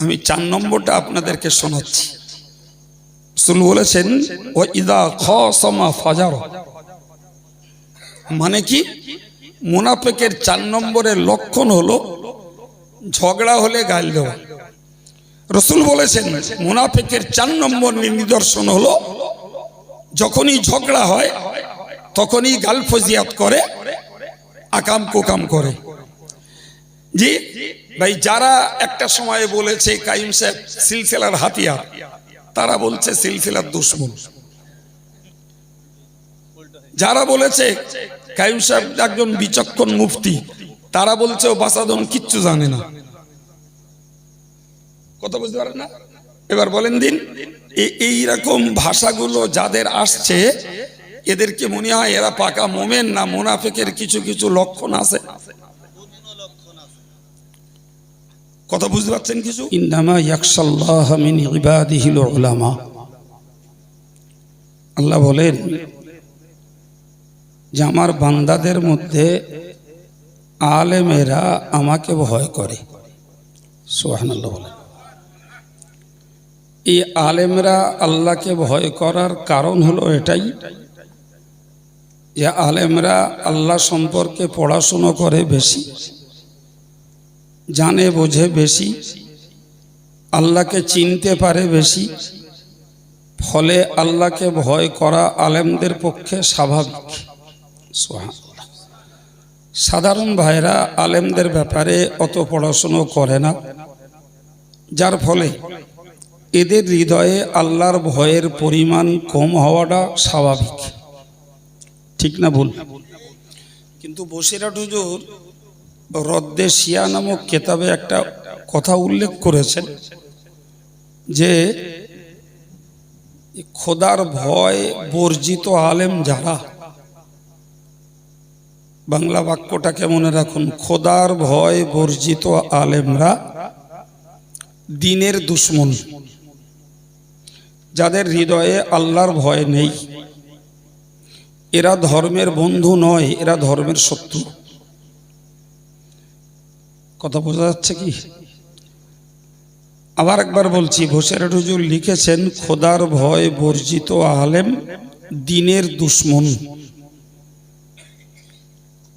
আমি চার নম্বরটা আপনাদেরকে শোনাচ্ছি। রসুল বলেছেন ও ইদা খ সমা ফাজার। মানে কি? মুনাফেকের চার নম্বরের লক্ষণ হলো ঝগড়া হলে গাল দেওয়া। রসুল বলেছেন, মুনাফেকের চার নম্বর নিদর্শন হলো যখনই ঝগড়া হয়, তখনই গাল ফজিয়াত করে, আকাম কোকাম করে। জি ভাই, যারা একটা সময়ে বলেছে কাইম সাহেব, সিলসিলার হাতিয়ার, তারা বলছে সিলসিলার দুশ্মন। যারা বলেছে কাইম সাহেব একজন বিচক্ষণ মুফতি, তারা বলছে ও বাসাদন কিচ্ছু জানে না। কথা বুঝতে পারেন না? এবার বলেন দিন এইরকম ভাষাগুলো যাদের আসছে, এদেরকে মনে হয় এরা পাকা মোমেন না, মোনাফেকের কিছু কিছু লক্ষণ আছে। কথা বুঝতে পারছেন কিছু? উলামা। আল্লাহ বলেন যে আমার বান্দাদের মধ্যে আলেমেরা আমাকে ভয় করে। সুবহানাল্লাহ বলেন। এই আলেমরা আল্লাহকে ভয় করার কারণ হলো এটাই যে আলেমরা আল্লাহ সম্পর্কে পড়াশুনো করে বেশি। জানে, বোঝে বেশি, আল্লাহকে চিনতে পারে বেশি, ফলে আল্লাহকে ভয় করা আলেমদের পক্ষে স্বাভাবিক। সাধারণ ভাইরা আলেমদের ব্যাপারে অত পড়াশুনো করে না, যার ফলে এদের হৃদয়ে আল্লাহর ভয়ের পরিমাণ কম হওয়াটা স্বাভাবিক। ঠিক না ভুল? কিন্তু বসিরাট হুজুর রদ্দে শিয়া নামক কেতাবে একটা কথা উল্লেখ করেছেন যে খোদার ভয় বর্জিত আলেম যারা, বাংলা বাক্যটাকে মনে রাখুন, খোদার ভয় বর্জিত আলেমরা দিনের দুশ্মন, যাদের হৃদয়ে আল্লাহর ভয় নেই। এরা ধর্মের বন্ধু নয়, এরা ধর্মের শত্রু। কথা বোঝা যাচ্ছে কি? আবার একবার বলছি ভোসেরাট হুজুর লিখেছেন, খোদার ভয় বর্জিত আলেম, দিনের দুশ্মন।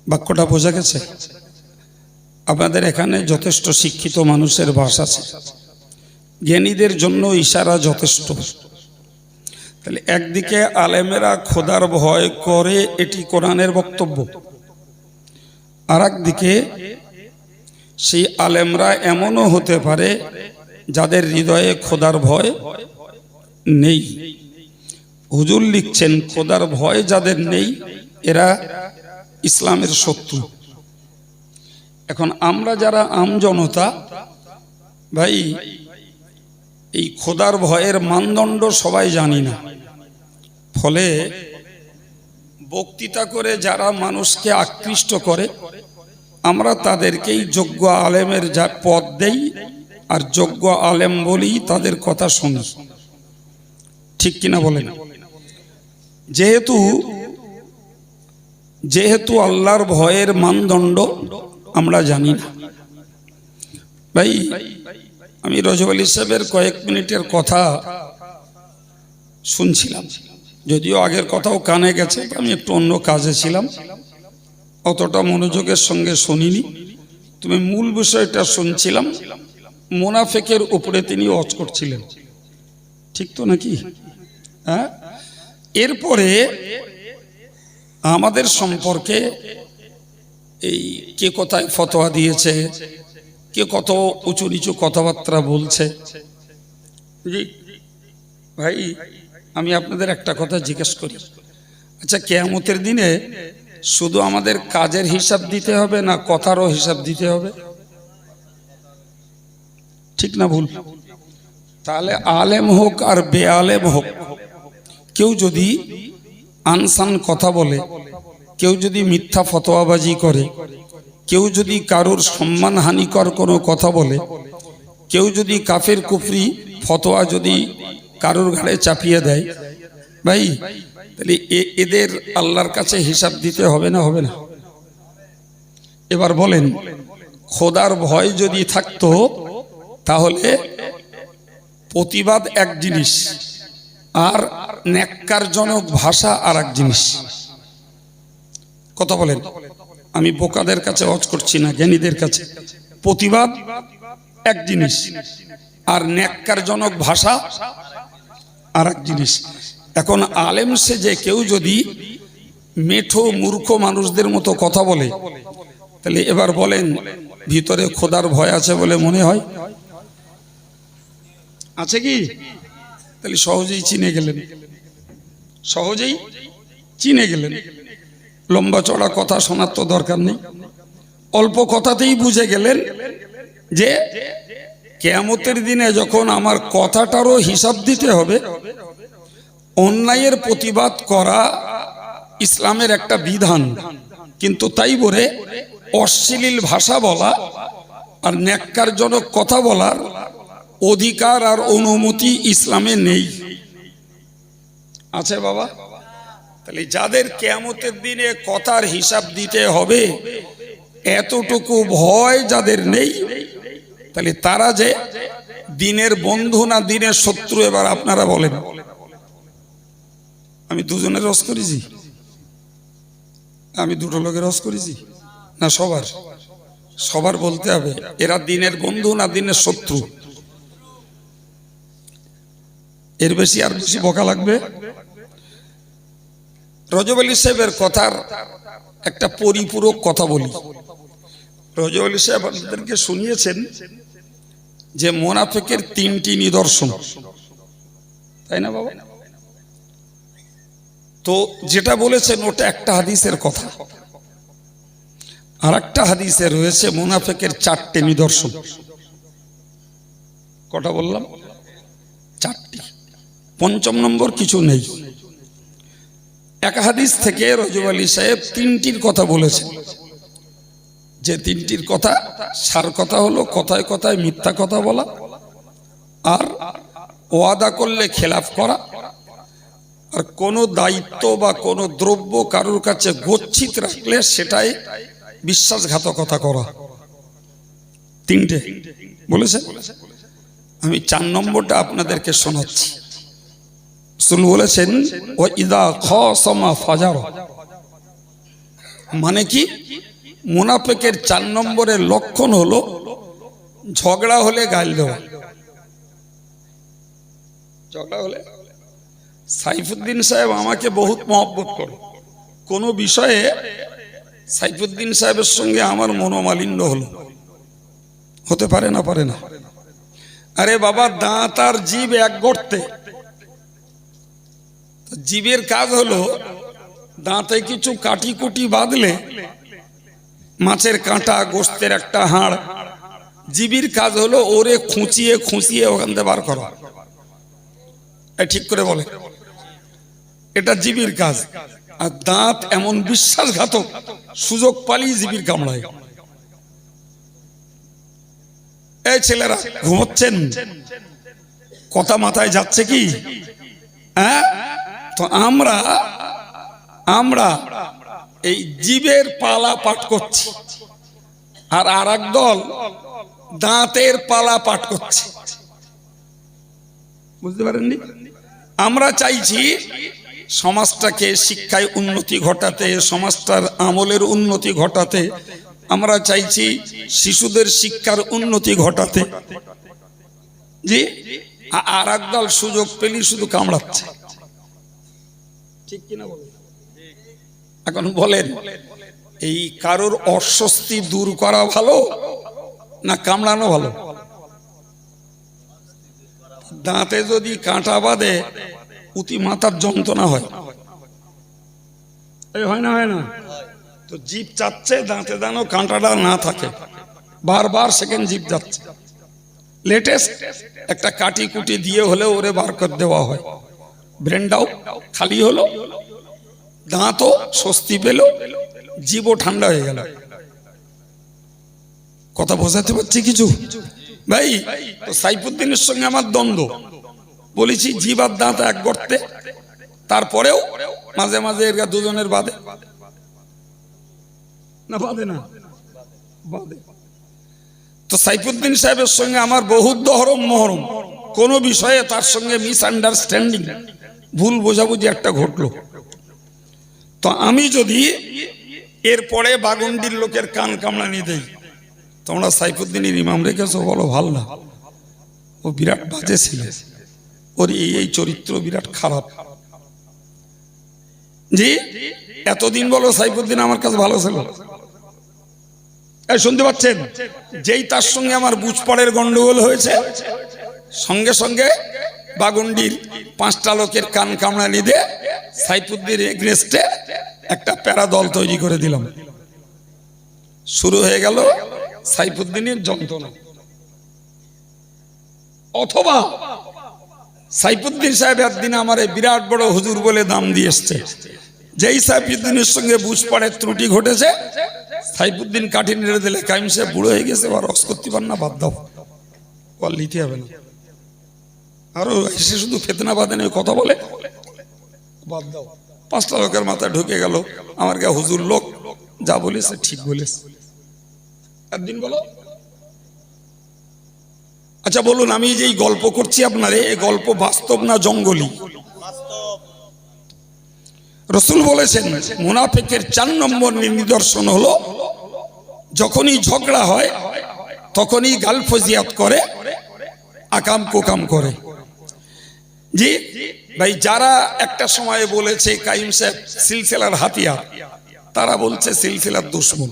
বাক্যটা বোঝা গেছে? আপনাদের এখানে যথেষ্ট শিক্ষিত মানুষের বাস আছে। জ্ঞানীদের জন্য ইশারা যথেষ্ট। তাহলে একদিকে আলেমেরা খোদার ভয় করে, এটি কোরআনের বক্তব্য। আর একদিকে সেই আলেমরা এমনও হতে পারে যাদের হৃদয়ে খোদার ভয় নেই। হুজুর লিখছেন, খোদার ভয় যাদের নেই, এরা ইসলামের শত্রু। এখন আমরা যারা আমজনতা ভাই, এই খোদার ভয়ের মানদণ্ড সবাই জানি না। ফলে বক্তৃতা করে যারা মানুষকে আকৃষ্ট করে আমরা তাদেরকেই যোগ্য আলেমের যা পদ দেই আর যোগ্য আলেম বলি তাদের কথা শুনি। ঠিক কিনা বলেন? যেহেতু যেহেতু আল্লাহর ভয়ের মানদণ্ড আমরা জানি না। ভাই, আমি রজব আলী সাহেবের কয়েক মিনিটের কথা শুনছিলাম। যদিও আগের কথাও কানে গেছে, আমি একটু অন্য কাজে ছিলাম। অতটা মনোযোগের সঙ্গে শুনিনি। তুমি মূল বিষয়টা শুনছিলাম, মোনাফেকের উপরে তিনি অচ করছিলেন। ঠিক তো নাকি? হ্যাঁ? এরপরে আমাদের সম্পর্কে এই কে কোথায় ফতোয়া দিয়েছে, কে কত উঁচু নিচু কথাবার্তা বলছে। ভাই, আমি আপনাদের একটা কথা জিজ্ঞেস করি। আচ্ছা কেয়ামতের দিনে শুধু আমাদের কাজের হিসাব দিতে হবে না কথারও হিসাব দিতে হবে? ঠিক না ভুল? তাহলে আলেম হোক আর বেআলেম হোক, কেউ যদি আনসান কথা বলে, কেউ যদি মিথ্যা ফতোয়াবাজি করে, কেউ যদি কারোর সম্মান হানিকর কোনো কথা বলে, কেউ যদি কাফের কুফরি ফতোয়া যদি কারোর ঘাড়ে চাপিয়ে দেয়, ভাই তাহলে এদের আল্লাহর কাছে হিসাব দিতে হবে না হবে না? এবার বলেন, খোদার ভয় যদি থাকতো, তাহলে প্রতিবাদ এক জিনিস, আর ন্যাক্কারজনক ভাষা আর এক জিনিস। কথা বলেন, আমি বোকাদের কাছে অজ করছি না, জ্ঞানীদের কাছে। প্রতিবাদ এক জিনিস, আর ন্যাক্কারজনক ভাষা আর এক জিনিস। এখন আলেম সে যে কেউ যদি মেঠো মূর্খ মানুষদের মতো কথা বলে, তাহলে এবার বলেন, ভিতরে খোদার ভয় আছে বলে মনে হয়? আছে কি? তাহলে সহজেই চিনে গেলেন। সহজেই চিনে গেলেন। লম্বা চড়া কথা শোনার তো দরকার নেই। অল্প কথাতেই বুঝে গেলেন যে কেয়ামতের দিনে যখন আমার কথাটারও হিসাব দিতে হবে অন্যায়ের প্রতিবাদ করা ইসলামের একটা বিধান। কিন্তু তাই বলে অশ্লীল ভাষা বলা আর ন্যাক্কারজনক কথা বলার অধিকার আর অনুমতি ইসলামে নেই। আছে বাবা? তাহলে যাদের কেয়ামতের দিনে কথার হিসাব দিতে হবে, এতটুকু ভয় যাদের নেই, তাহলে তারা যে দিনের বন্ধু না দিনের শত্রু এবার আপনারা বলেন। আমি দুজনের রস করেছি। আমি দুটো লোকের রস করেছি। না, সবার। সবার বলতে হবে, এরা দিনের বন্ধু না দিনের শত্রু? এর বেশি আর বেশি বকা লাগবে? রজব আলী সাহেবের কথার একটা পরিপূরক কথা বলি। রজব আলী সাহেব আপনাদেরকে শুনিয়েছেন যে মোনাফেকের তিনটি নিদর্শন। তাই না বাবা? তো যেটা বলেছেন, ওটা একটা হাদিসের কথা। আর একটা হাদিসে রয়েছে মুনাফেকের চারটে নিদর্শন। কটা বললাম? চারটি। পঞ্চম নম্বর কিছু নেই। এক হাদিস থেকে রজব আলী সাহেব তিনটির কথা বলেছেন। যে তিনটির কথা, সার কথা হলো, কথায় কথায় মিথ্যা কথা বলা, আর ওয়াদা করলে খেলাফ করা আর কোনো দায়িত্ব বা কোনো দ্রব্য কারোর কাছে গচ্ছিত রাখলে সেটাই বিশ্বাসঘাতকতা করা। তিনটে। বলেছে আমি চার নম্বরটা আপনাদেরকে শোনাচ্ছি। শুন বলেছেন ও ইদা খ সমা ফাজার। মানে কি? মুনাফেকের চার নম্বরের লক্ষণ হলো ঝগড়া হলে গাল দেওয়া। ঝগড়া হলে? সাইফুদ্দিন সাহেব আমাকে বহুত মহব্বত করে। কোনো বিষয়ে সাইফুদ্দিন সাহেবের সঙ্গে আমার মনোমালিন্য হলো। হতে পারে না পারে না। আরে বাবা, দাঁত আর জীব এক গড়তে জীবের কাজ হলো দাঁতে কিছু কাটি কুটি বাঁধলে মাছের কাঁটা, গোস্তের একটা হাড়। জীবির কাজ হলো ওরে খুঁচিয়ে খুঁচিয়ে ওখান থেকে বার করা। ঠিক করে বলে। এটা জীবির কাজ। আর দাঁত এমন বিশ্বাসঘাতক, সুযোগ পালি জীবির কামড়ায়। এই ছেলেরা, ঘুমোচ্ছেন? কথা মাথায় যাচ্ছে কি? হ্যাঁ? তো আমরা আমরা এই জীবের পালা পাঠ করছি। আর আর দল দাঁতের পালা পাঠ করছে। বুঝতে পারেননি? আমরা চাইছি সমাজটাকে শিক্ষায় উন্নতি ঘটাতে, সমাজটার আমলের উন্নতি ঘটাতে, আমরা চাইছি শিশুদের শিক্ষার উন্নতি ঘটাতে। জি? আর একদল সুযোগ পেলি শুধু কামড়াচ্ছে। এখন বলেন, এই কারোর অস্বস্তি দূর করা ভালো না কামড়ানো ভালো? দাঁতে যদি কাঁটা বাঁধে উতি মাথার যন্ত্রণা হয়। এই হয় না হয় না? তো জিপ চাচ্ছে দাঁতে দানো কাঁটাটা না থাকে। বারবার সেকেন্ড জিপ যাচ্ছে। লেটেস্ট একটা কাটি কুটি দিয়ে হলে ওরে বার করে দেওয়া হয়। ব্রেনটাও খালি হলো দাঁতও স্বস্তি পেল জীবও ঠান্ডা হয়ে গেল। কথা বোঝাতে পারছি কিছু? ভাই তো সাইফুদ্দিনের সঙ্গে আমার দ্বন্দ্ব। বলেছি জীব আর দাঁত এক গর্তে, তারপরেও মাঝে মাঝে এর দুজনের বাদে। না বাদে না, বাদে। তো সাইফুদ্দিন সাহেবের সঙ্গে আমার বহুত দহরম মহরম, কোনো বিষয়ে তার সঙ্গে মিস আন্ডারস্ট্যান্ডিং ভুল বোঝাবুঝি একটা ঘটলো। তো আমি যদি এরপরে বাগুন্ডির লোকের কান কামড়ানি দেই, তোমরা সাইফুদ্দিনের ইমাম রেখেছো, বলো, ভালো না। ও বিরাট বাজে ছিল। ওর এই এই চরিত্র বিরাট খারাপ। জি? এতদিন বলো সাইফুদ্দিন আমার কাছে ভালো ছিল। শুনতে পাচ্ছেন? যেই তার সঙ্গে আমার বুঝপড়ের গন্ডগোল হয়েছে, সঙ্গে সঙ্গে বাগুন্ডির পাঁচটা লোকের কান কামড়ানি দিয়ে সাইফুদ্দিন এগ্রেস্টে একটা প্যারা দল তৈরি করে দিলাম। শুরু হয়ে গেল সাইফুদ্দিনের যন্ত্রণা। অথবা সাইফুদ্দিন সাহেব একদিন আমার বিরাট বড় হুজুর বলে দাম দিয়ে এসছে। যেই সাইফুদ্দিনের সঙ্গে বুঝপাড়ের ত্রুটি ঘটেছে, সাইফুদ্দিন কাঠি নেড়ে দিলে কাইম সাহেব বুড়ো হয়ে গেছে, এবার রস করতে পার না, বাদ দাও। আর লিতে হবে না। আরও এসে শুধু ফেতনা বাদে কথা বলে। বাদ দাও। পাঁচটা লোকের মাথায় ঢুকে গেল। আমার কে হুজুর লোক, যা বলেছে ঠিক বলেছে। একদিন বলো। আচ্ছা বলুন, আমি যেই গল্প করছি আপনারে, এই গল্প বাস্তব না জঙ্গলি? রসুল বলেছেন, মুনাফেকের চার নম্বর নিদর্শন হলো, যখনই ঝগড়া হয়, তখনই গালফজিয়াত করে, আকাম কোকাম করে। জি, ভাই, যারা একটা সময়ে বলেছে, কাইম সাহেব, সিলসিলার হাতিয়া তারা বলছে, সিলসিলার দুশ্মন।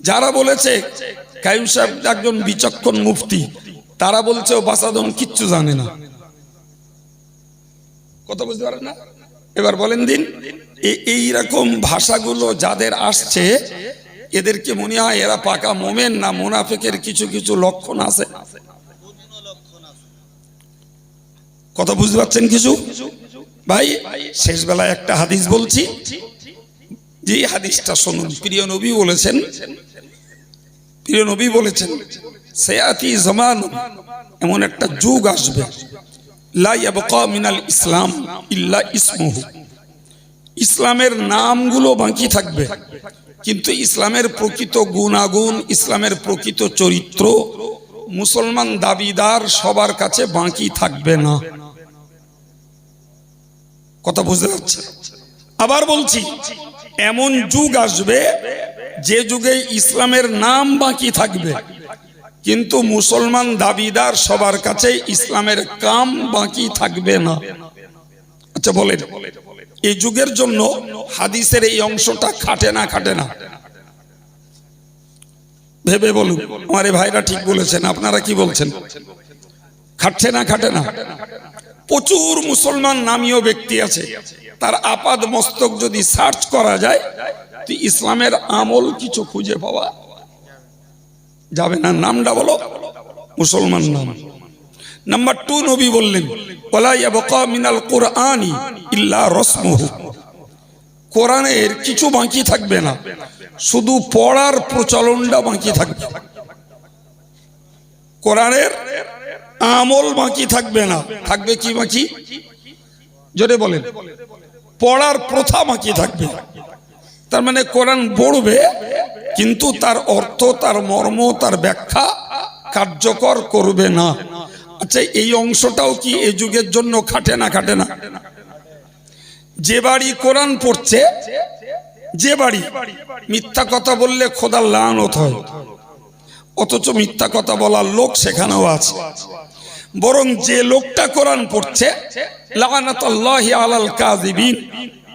যারা বলেছে কাইম সাহেব একজন বিচক্ষণ মুফতি, তারা বলছে ও বাসাদন কিচ্ছু জানে না। কথা বুঝতে পারেন না? এবার বলেন দিন, এ- এইরকম ভাষাগুলো যাদের আসছে, এদেরকে মনে হয় এরা পাকা মোমেন না, মোনাফেকের কিছু কিছু লক্ষণ আছে? কথা বুঝতে পারছেন কিছু? ভাই শেষ বেলায় একটা হাদিস বলছি যে হাদিসটা শুনুন। প্রিয় নবী বলেছেন, প্রিয় নবী বলেছেন, সেয়াতি জমান এমন একটা যুগ আসবে। মিনাল ইসলাম ইল্লা ইসমুহু। ইসলামের নামগুলো বাকি থাকবে। কিন্তু ইসলামের প্রকৃত গুণাগুণ, ইসলামের প্রকৃত চরিত্র মুসলমান দাবিদার সবার কাছে বাকি থাকবে না। কথা বুঝতে পারছে আবার বলছি এমন যুগ আসবে যে যুগে ইসলামের নাম বাকি থাকবে। কিন্তু মুসলমান দাবিদার সবার কাছে ইসলামের কাম বাকি থাকবে না। আচ্ছা বলেন। এই যুগের জন্য হাদিসের এই অংশটা খাটে না খাটে না? ভেবে বলুন। আমার ভাইরা ঠিক বলেছেন, আপনারা কি বলছেন? খাটছে না, খাটে না? প্রচুর মুসলমান নামীয় ব্যক্তি আছে। তার আপাদ মস্তক যদি সার্চ করা যায়, তো ইসলামের আমল কিছু খুঁজে পাওয়া যাবে না। নামটা বলো। মুসলমান নাম। নাম্বার টু নবী বললেন মিনাল কোরআনি ইল্লা রসমুহু। কোরআনের কিছু বাকি থাকবে না। শুধু পড়ার প্রচলনটা বাকি থাকবে। কোরআনের আমল বাকি থাকবে না। থাকবে কি বাকি? জোরে বলেন। পড়ার প্রথা বাকি থাকবে। তার মানে কোরআন পড়বে, কিন্তু তার অর্থ, তার মর্ম, তার ব্যাখ্যা কার্যকর করবে না। আচ্ছা এই অংশটাও কি এই যুগের জন্য খাটে না খাটে না? যে বাড়ি কোরআন পড়ছে, যে বাড়ি মিথ্যা কথা বললে খোদার লানত হয়। অথচ মিথ্যা কথা বলার লোক সেখানেও আছে। বরং যে লোকটা কোরআন পড়ছে আলাল কাযিবিন,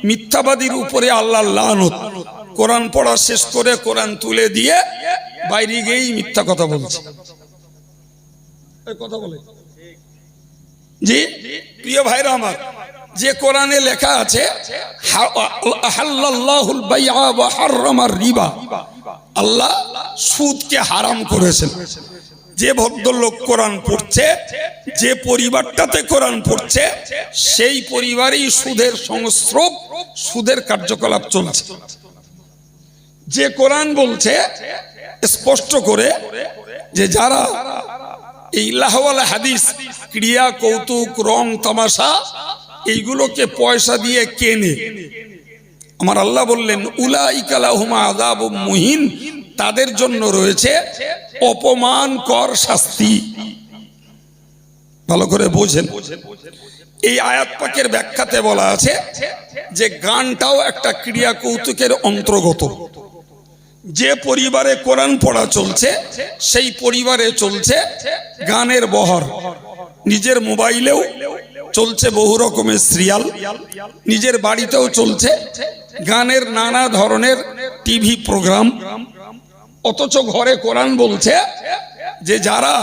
মিথ্যাবাদীর উপরে আল্লাহ লানত। কোরআন পড়া শেষ করে কোরআন তুলে দিয়ে বাইরে গিয়েই মিথ্যা কথা বলছে। কথা বলে। জি, প্রিয় ভাইরা আমার যে কোরআনে লেখা আছে রিবা। আল্লাহ সুদকে হারাম করেছেন। যে ভদ্রলোক কোরআন পড়ছে, যে পরিবারটাতে কোরআন পড়ছে, সেই পরিবারেই সুদের সংস্রব, সুদের কার্যকলাপ চলছে। যে কোরআন বলছে, স্পষ্ট করে যে যারা এই লাহওয়ালা হাদিস, ক্রিয়া, কৌতুক, রং, তামাশা এইগুলোকে পয়সা দিয়ে কেনে। আমার আল্লাহ বললেন উলাইকালাহুমা আযাবুম মুহিন। তাদের জন্য রয়েছে অপমান কর শাস্তি। ভালো করে বোঝেন। এই আয়াত পাকের ব্যাখ্যাতে বলা আছে যে গানটাও একটা ক্রিয়া কৌতুকের অন্তর্গত। যে পরিবারে কোরআন পড়া চলছে, সেই পরিবারে চলছে গানের বহর। নিজের মোবাইলেও চলছে বহু রকমের সিরিয়াল। নিজের বাড়িতেও চলছে গানের নানা ধরনের টিভি প্রোগ্রাম। অথচ ঘরে কোরআন বলছে যে যারা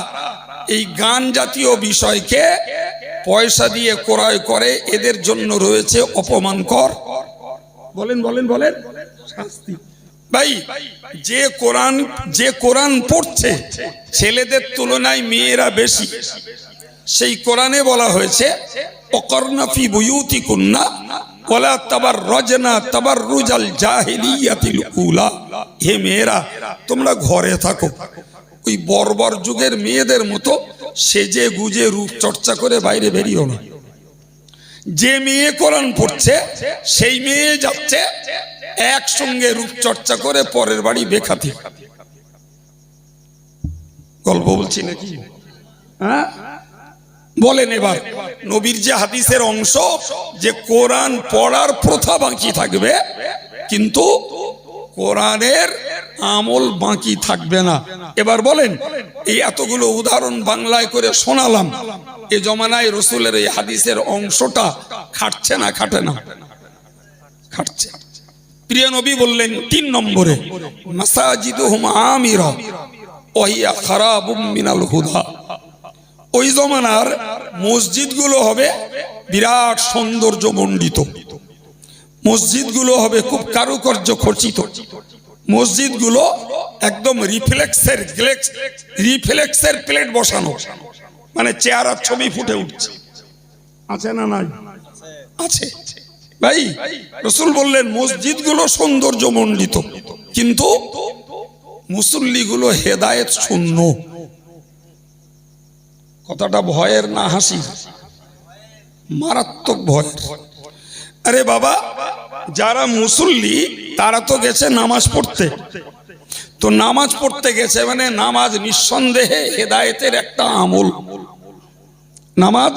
এই গান জাতীয় বিষয়কে পয়সা দিয়ে ক্রয় করে, এদের জন্য রয়েছে অপমানকর বলেন বলেন বলেন। শাস্তি। ভাই, যে কোরআন যে কোরআন পড়ছে, ছেলেদের তুলনায় মেয়েরা বেশি। সেই কোরআনে বলা হয়েছে অকর্ণফি বুয়ুতি ওলা তাবার রজনা তাবার রুজাল জাহিলিয়াতিল উলা তোমরা ঘরে থাকো। ওই বর্বর যুগের মেয়েদের মতো সেজে গুজে রূপ চর্চা করে বাইরে বেরিও না। যে মেয়ে কোরআন পড়ছে, সেই মেয়ে যাচ্ছে একসঙ্গে রূপচর্চা করে পরের বাড়ি বেখাতি। গল্প বলছি নাকি? হ্যাঁ? বলেন এবার, নবীর যে হাদিসের অংশ, যে কোরআন পড়ার প্রথা বাকি থাকবে, কিন্তু কোরআনের আমল বাকি থাকবে না। এবার বলেন, এই এতগুলো উদাহরণ বাংলায় করে শোনালাম, এ জমানায় রসুলের এই হাদিসের অংশটা খাটছে না, খাটে না? খাটছে। প্রিয় নবী বললেন, তিন নম্বরে, মাসাজিদুহুম আমিরা ওহিয়া খারাবুম মিনাল হুদা। ওই জমানার মসজিদগুলো হবে বিরাট সৌন্দর্য মণ্ডিত মসজিদগুলো হবে খুব কারুকার্য খচিত মসজিদগুলো একদম রিফ্লেক্সের রিফ্লেক্সের প্লেট বসানো। মানে চেয়ার আর ছবি ফুটে উঠছে। আছে না নাই? আছে। ভাই, রসুল বললেন, মসজিদগুলো সৌন্দর্য মণ্ডিত কিন্তু মুসল্লিগুলো হেদায়েত শূন্য। কথাটা ভয়ের না হাসির মারাত্মক ভয়। আরে বাবা, যারা মুসল্লি, তারা তো গেছে নামাজ পড়তে। তো নামাজ পড়তে গেছে মানে নামাজ নিঃসন্দেহে হেদায়েতের একটা আমল। নামাজ?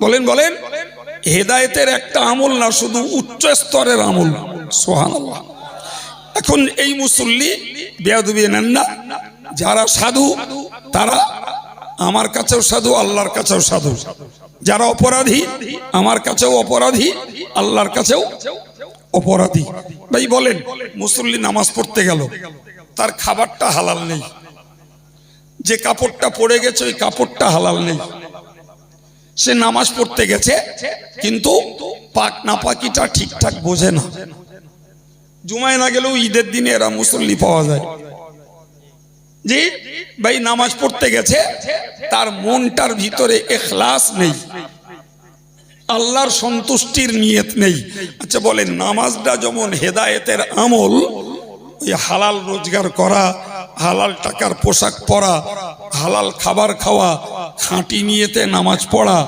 বলেন বলেন। হেদায়েতের একটা আমল না, শুধু উচ্চ স্তরের আমল। সোহান এখন এই মুসল্লি বেয়াদুবি নেন না। যারা সাধু, তারা আমার কাছেও সাধু, আল্লাহর কাছেও সাধু। যারা অপরাধী, আমার কাছেও অপরাধী, আল্লাহর কাছেও অপরাধী। ভাই, বলেন, মুসল্লি নামাজ পড়তে গেল, তার খাবারটা হালাল নেই। যে কাপড়টা পড়ে গেছে, ওই কাপড়টা হালাল নেই। সে নামাজ পড়তে গেছে, কিন্তু পাক না পাকিটা ঠিকঠাক বোঝে না। জুমায় না গেলেও ঈদের দিনে এরা মুসল্লি পাওয়া যায়। জি ভাই নামাজ পড়তে গেছে, তার মনটার ভিতরে এখলাস নেই। আল্লাহর সন্তুষ্টির নিয়ত নেই। আচ্ছা বলেন, নামাজটা যেমন হেদায়েতের আমল, ওই হালাল রোজগার করা, হালাল টাকার পোশাক পরা, হালাল খাবার খাওয়া, খাঁটি নিয়েতে নামাজ পড়া,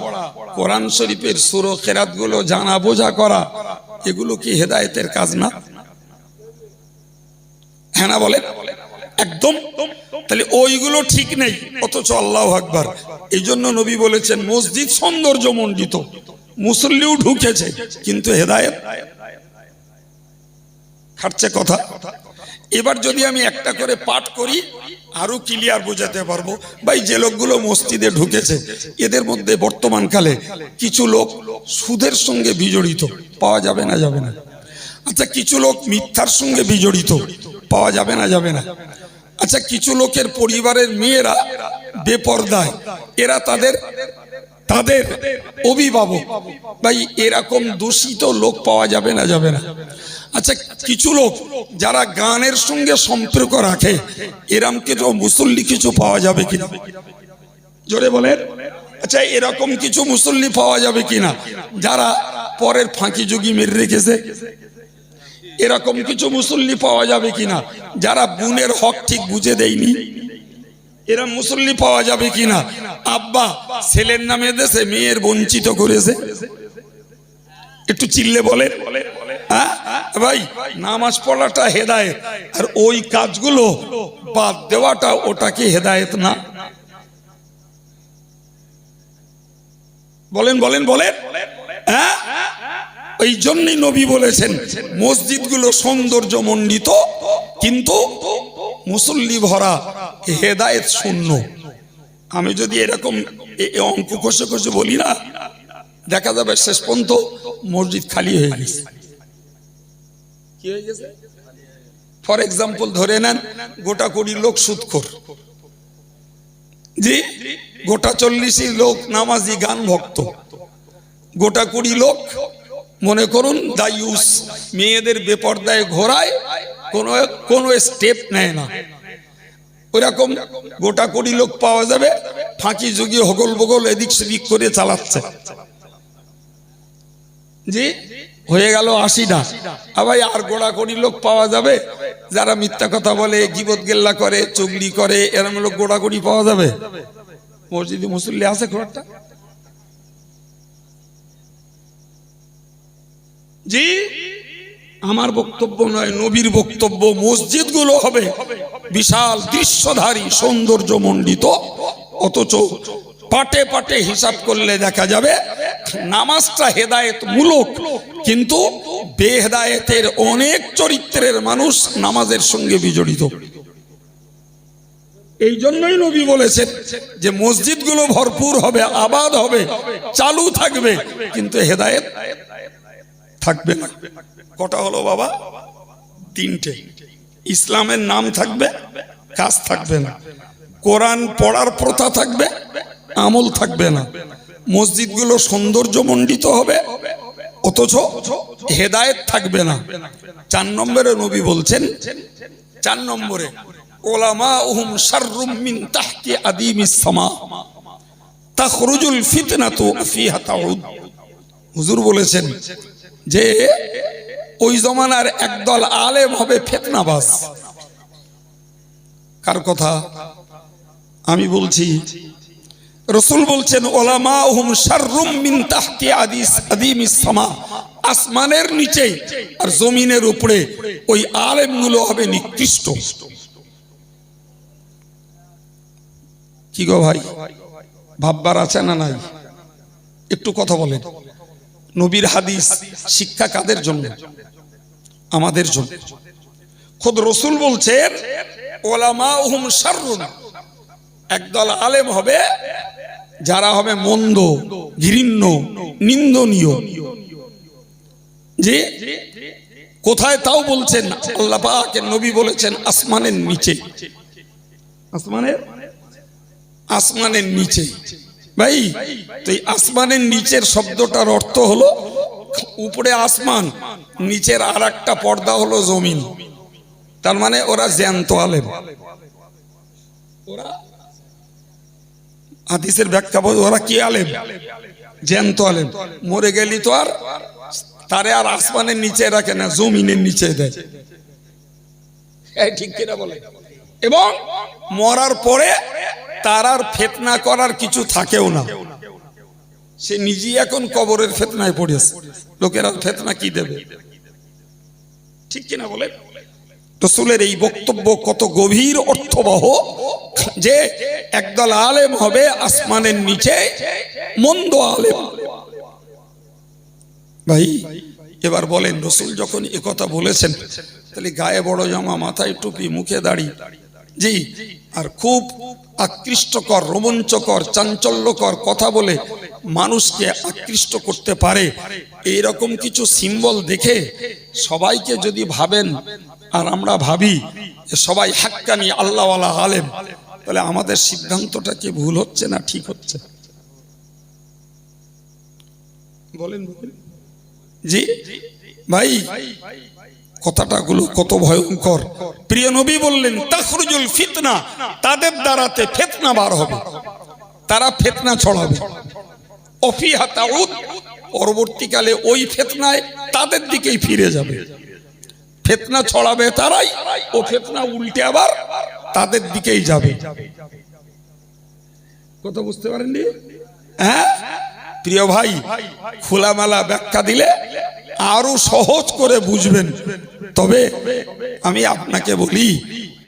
কোরআন শরীফের সুরো খেরাতগুলো জানা বোঝা করা, এগুলো কি হেদায়েতের কাজ না? হ্যাঁ না বলেন? একদম তাহলে ওইগুলো ঠিক নেই, অথচ আল্লাহ আকবার। এই জন্য নবী বলেছেন, মসজিদ সৌন্দর্য মণ্ডিত মুসল্লিও ঢুকেছে, কিন্তু হেদায়েত খাটছে কথা। এবার যদি আমি একটা করে পাঠ করি, আরও ক্লিয়ার বোঝাতে পারব, ভাই যে লোকগুলো মসজিদে ঢুকেছে, এদের মধ্যে বর্তমানকালে কিছু লোক সুদের সঙ্গে বিজড়িত, পাওয়া যাবে না যাবে না। আচ্ছা কিছু লোক মিথ্যার সঙ্গে বিজড়িত, পাওয়া যাবে না যাবে না। আচ্ছা কিছু লোকের পরিবারের মেয়েরা বেপর্দায়। এরা তাদের তাদের অভিভাবক। ভাই, এরকম দূষিত লোক পাওয়া যাবে না যাবে না। আচ্ছা কিছু লোক যারা গানের সঙ্গে সম্পর্ক রাখে, এরম কিছু মুসল্লি কিছু পাওয়া যাবে কিনা? জোরে বলেন। আচ্ছা এরকম কিছু মুসল্লি পাওয়া যাবে কিনা? যারা পরের ফাঁকি যোগী মেরে রেখেছে। এরকম কিছু মুসল্লি পাওয়া যাবে কিনা? যারা বুনের হক ঠিক বুঝে দেয়নি। এরা মুসল্লি পাওয়া যাবে কিনা? আব্বা, ছেলের নামে দেশে মেয়ের বঞ্চিত করেছে। একটু চিল্লে বলে হ্যাঁ? ভাই, নামাজ পড়াটা হেদায়েত, আর ওই কাজগুলো বাদ দেওয়াটা ওটা কি হেদায়েত না। বলেন বলেন বলেন। হ্যাঁ? এই জন্যই নবী বলেছেন, মসজিদগুলো সৌন্দর্য মণ্ডিত কিন্তু মুসল্লি ভরা হেদায়েত শূন্য। আমি যদি এরকম অঙ্ক কষে কষে বলি না, দেখা যাবে শেষ পর্যন্ত মসজিদ খালি হয়ে গেছে। ফর এক্সাম্পল ধরে নেন, গোটা কোটি লোক সুদখোর জি, গোটা চল্লিশই লোক নামাজি গান ভক্ত। গোটা কুড়ি লোক মনে করুন দায়ুস মেয়েদের বেপর্দায় ঘোরায়, কোনো কোনো স্টেপ নেয় না। ওইরকম গোটা কোটি লোক পাওয়া যাবে, ফাঁকি যুগি হগল বগল এদিক সেদিক করে চালাচ্ছে। জি, হয়ে গেল আশিটা। আবার আর গোড়া কোটি লোক পাওয়া যাবে, যারা মিথ্যা কথা বলে, গিবত গেল্লা করে, চুগলি করে, এরম লোক গোড়া কোটি পাওয়া যাবে। মসজিদে মুসল্লি আছে খুব জি? আমার বক্তব্য নয়, নবীর বক্তব্য। মসজিদগুলো হবে বিশাল দৃশ্যধারী সৌন্দর্য মণ্ডিত অথচ পাটে পাটে হিসাব করলে দেখা যাবে, নামাজটা হেদায়েত মূলক কিন্তু বেহেদায়েতের অনেক চরিত্রের মানুষ নামাজের সঙ্গে বিজড়িত। এই জন্যই নবী বলেছেন যে, মসজিদগুলো ভরপুর হবে, আবাদ হবে, চালু থাকবে, কিন্তু হেদায়েত থাকবে না। কটা হলো বাবা? তিনটে। ইসলামের নাম থাকবে, কাজ থাকবে না। কোরআন পড়ার প্রথা থাকবে, আমল থাকবে না। মসজিদগুলো সৌন্দর্যমণ্ডিত হবে, অথচ হেদায়েত থাকবে না। চার নম্বরে নবী বলছেন, চার নম্বরে ওলামা ফিহা তাউদ। হুজুর বলেছেন যে ওই জমানার একদল আলেম হবে ফেতনাবাজ। কার কথা? আমি বলছি, রসুল বলছেন ওলামা হুম শাররুম মিন তাহতি আদিস আদিমিস সামা। আসমানের নিচে আর জমিনের উপরে ওই আলেমগুলো হবে নিকৃষ্ট। কি গো ভাই? ভাববার আছে না নাই? একটু কথা বলেন। নবীর হাদিস শিক্ষা কাদের জন্য? আমাদের জন্য। খোদ রসুল বলছেন ওলামা উহুম শাররুন। একদল আলেম হবে, যারা হবে মন্দ, ঘৃণ্য, নিন্দনীয়। যে কোথায় তাও বলছেন, আল্লাহ পাকের নবী বলেছেন, আসমানের নিচে। আসমানের? আসমানের নিচে। ভাই, তো এই আসমানের নিচের শব্দটার অর্থ হলো, উপরে আসমান, নিচের আর একটা পর্দা হলো জমিন। তার মানে ওরা জ্যান্ত আলেম। ওরা হাদিসের ব্যাখ্যা ওরা কি আলেম? জ্যান্ত আলেম। মরে গেলি তো আর তারে আর আসমানের নিচে রাখে না, জমিনের নিচে দেয়। ঠিক কিনা বলে? এবং মরার পরে তার আর ফেতনা করার কিছু থাকেও না। সে নিজেই এখন কবরের ফেতনায় পড়েছে। লোকের ফেতনা কি দেবে? ঠিক কিনা বলে? রসুলের এই বক্তব্য কত গভীর অর্থবহ যে একদল আলেম হবে আসমানের নিচে, মন্দ আলেম। ভাই, এবার বলেন, রসুল যখন কথা বলেছেন, তাহলে গায়ে বড় জামা, মাথায় টুপি, মুখে দাড়ি। জি। আর খুব আকৃষ্টকর রোমাঞ্চকর চাঞ্চল্যকর কথা বলে মানুষকে আকৃষ্ট করতে পারে। এই রকম কিছু সিম্বল দেখে সবাইকে যদি ভাবেন আর আমরা ভাবি যে সবাই হাক্কানি আল্লাহওয়ালা আলেম তাহলে আমাদের সিদ্ধান্তটা কি ভুল হচ্ছে না ঠিক হচ্ছে? বলেন বলেন। জি? ভাই কথাটা গুলো কত ভয়ঙ্কর। প্রিয় নবী বললেন, তাখরুজুল ফিতনা, তাদের দ্বারাতে ফেতনা বার হবে। তারা ফেতনা ছড়াবে। অফিহা তাউদ, পরবর্তীকালে ওই ফেতনায় তাদের দিকেই ফিরে যাবে। ফেতনা ছড়াবে তারাই, ও ফেতনা উল্টে আবার তাদের দিকেই যাবে। কথা বুঝতে পারেননি? হ্যাঁ? প্রিয় ভাই, খোলামেলা ব্যাখ্যা দিলে আরও সহজ করে বুঝবেন। তবে আমি আপনাকে বলি